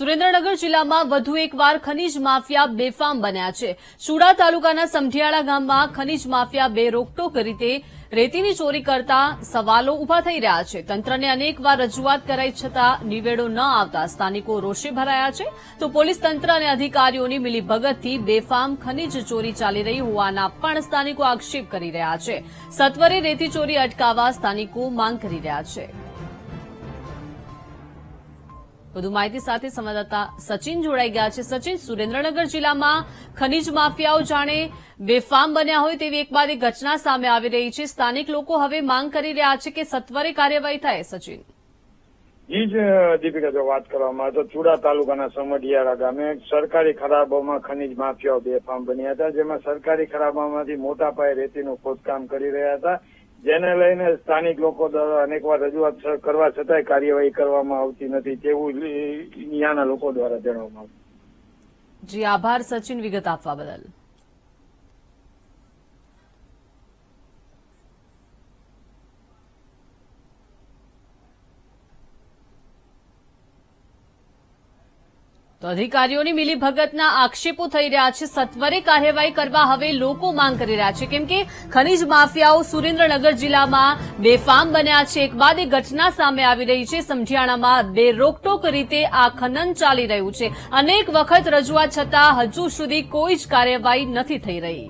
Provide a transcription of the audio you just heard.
સુરેન્દ્રનગર જિલ્લામાં વધુ એકવાર ખનીજ માફિયા બેફામ બન્યા છે. ચુડા તાલુકાના સમઢિયાળા ગામમાં ખનીજ માફિયા બે રોકટોક રીતે રેતીની ચોરી કરતા સવાલો ઊભા થઈ રહ્યા છે. તંત્રને અનેકવાર રજૂઆત કરાઈ છતાં નિવેડો ન આવતા સ્થાનિકો રોષે ભરાયા છે. તો પોલીસ તંત્ર અને અધિકારીઓની મિલીભગતથી બેફામ ખનીજ ચોરી ચાલી રહી હોવાના પણ સ્થાનિકો આક્ષેપ કરી રહ્યા છે. સત્વરે રેતી ચોરી અટકાવવા સ્થાનિકો માંગ કરી રહ્યા છે. વધુ માહિતી સાથે સંવાદદાતા સચિન જોડાઈ ગયા છે. સચિન, સુરેન્દ્રનગર જિલ્લામાં ખનીજ માફિયાઓ જાણે બેફામ બન્યા હોય તેવી એક બાદ ઘટના સામે આવી રહી છે. સ્થાનિક લોકો હવે માંગ કરી રહ્યા છે કે સત્વરે કાર્યવાહી થાય, સચિન. જી, જ દીપિકા જો વાત કરવામાં તો ચુડા તાલુકાના સમઢિયારા ગામે સરકારી ખરાબોમાં ખનીજ માફિયાઓ બેફામ બન્યા હતા, જેમાં સરકારી ખરાબામાંથી મોટા પાયે રેતીનું ખોદકામ કરી રહ્યા હતા. જેને લઈને સ્થાનિક લોકો દ્વારા અનેકવાર રજૂઆત કરવા છતાંય કાર્યવાહી કરવામાં આવતી નથી તેવું અહીંયાના લોકો દ્વારા જણાવવામાં આવ્યું જી, આભાર, સચિન, વિગત આપવા બદલ. તો અધિકારીઓની મિલીભગતના આક્ષેપો થઈ રહ્યા છે. સત્વરે કાર્યવાહી કરવા હવે લોકો માંગ કરી રહ્યા છે. કેમ કે ખનીજ માફિયાઓ સુરેન્દ્રનગર જિલ્લામાં બેફામ બન્યા છે. એક બાદ એ ઘટના સામે આવી રહી છે. સમઢિયાણામાં બે રોકટોક રીતે આ ખનન ચાલી રહ્યું છે. અનેક વખત રજૂઆત છતાં હજુ સુધી કોઈ જ કાર્યવાહી નથી થઈ રહી.